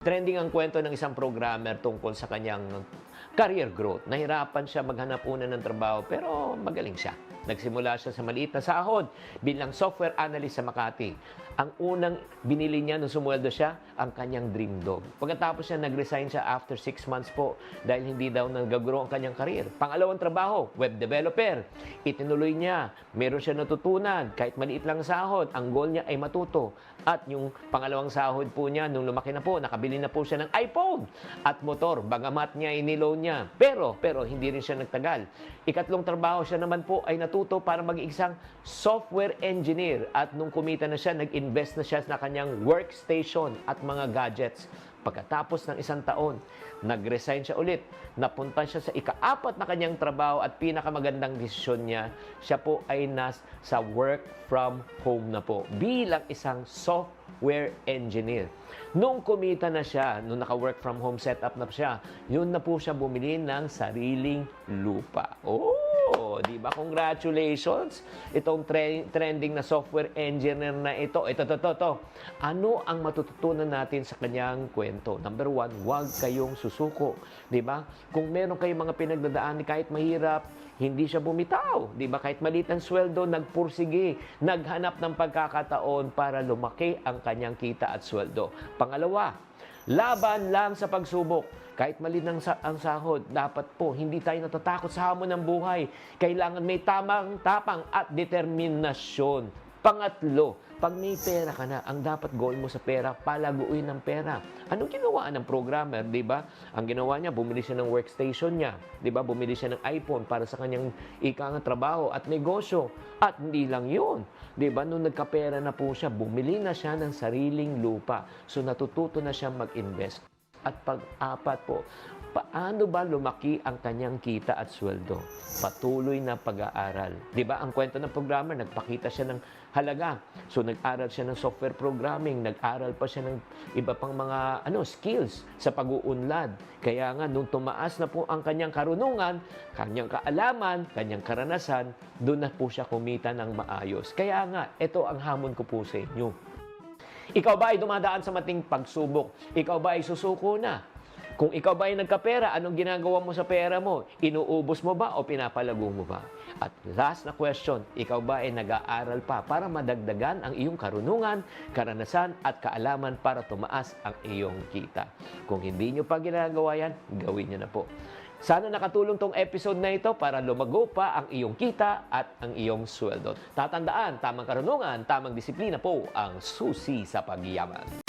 Trending ang kwento ng isang programmer tungkol sa kanyang career growth. Nahirapan siya maghanap una ng trabaho pero magaling siya. Nagsimula siya sa maliit na sahod bilang software analyst sa Makati. Ang unang binili niya nung sumweldo siya, ang kanyang dream dog. Pagkatapos siya, nag-resign siya after 6 months po dahil hindi daw nagagro ang kanyang career. Pangalawang trabaho, web developer. Itinuloy niya. Meron siya natutunan. Kahit maliit lang ang sahod, ang goal niya ay matuto. At yung pangalawang sahod po niya, nung lumaki na po, nakabili na po siya ng iPhone at motor. Bagamat niya iniloan niya. Pero, pero hindi rin siya nagtagal. Ikatlong trabaho siya naman po ay natuto para maging isang software engineer. At nung kumita na siya, nag-invest na siya sa kanyang workstation at mga gadgets. Pagkatapos ng isang taon, nag-resign siya ulit. Napunta siya sa ikaapat na kanyang trabaho at pinakamagandang desisyon niya, siya po ay nas sa work from home na po bilang isang software engineer. Nung kumita na siya, nung naka-work from home setup na siya, yun na po siya bumili ng sariling lupa. Oh, di ba? Congratulations! Itong tre- trending na software engineer na ito. Ito, ito, ito, ito. Ano ang matututunan natin sa kanyang kwento? Number one, huwag kayong susuko. Di ba? Kung meron kayong mga pinagdadaan kahit mahirap, hindi siya bumitaw. Di ba? Kahit maliit ang sweldo, nagpursige, naghanap ng pagkakataon para lumaki ang kanyang kita at sweldo. Pangalawa, laban lang sa pagsubok. Kahit mali ng sa- ang sahod, dapat po hindi tayo natatakot sa hamon ng buhay. Kailangan may tamang tapang at determinasyon. Pangatlo, pag may pera ka na, ang dapat goal mo sa pera, palaguin ng pera. Anong ginawa ng programmer, di ba? Ang ginawa niya, bumili siya ng workstation niya. Di ba? Bumili siya ng iPhone para sa kanyang ikang trabaho at negosyo. At hindi lang yun. Di ba? Nung nagkapera na po siya, bumili na siya ng sariling lupa. So natututo na siya mag-invest. At pag-apat po, paano ba lumaki ang kanyang kita at sweldo? Patuloy na pag-aaral. Di ba? Ang kwento ng programmer, nagpakita siya ng halaga. So nag-aral siya ng software programming, nag-aral pa siya ng iba pang mga ano skills sa pag-uunlad. Kaya nga nung tumaas na po ang kanyang karunungan, kanyang kaalaman, kanyang karanasan, doon na po siya kumita ng maayos. Kaya nga, ito ang hamon ko po sa inyo. Ikaw ba ay dumadaan sa mating pagsubok? Ikaw ba ay susuko na? Kung ikaw ba ay nagkapera, anong ginagawa mo sa pera mo? Inuubos mo ba o pinapalago mo ba? At last na question, ikaw ba ay nag-aaral pa para madagdagan ang iyong karunungan, karanasan at kaalaman para tumaas ang iyong kita? Kung hindi nyo pa ginagawa yan, gawin nyo na po. Sana nakatulong tong episode na ito para lumago pa ang iyong kita at ang iyong sweldo. Tatandaan, tamang karunungan, tamang disiplina po ang susi sa pagyaman.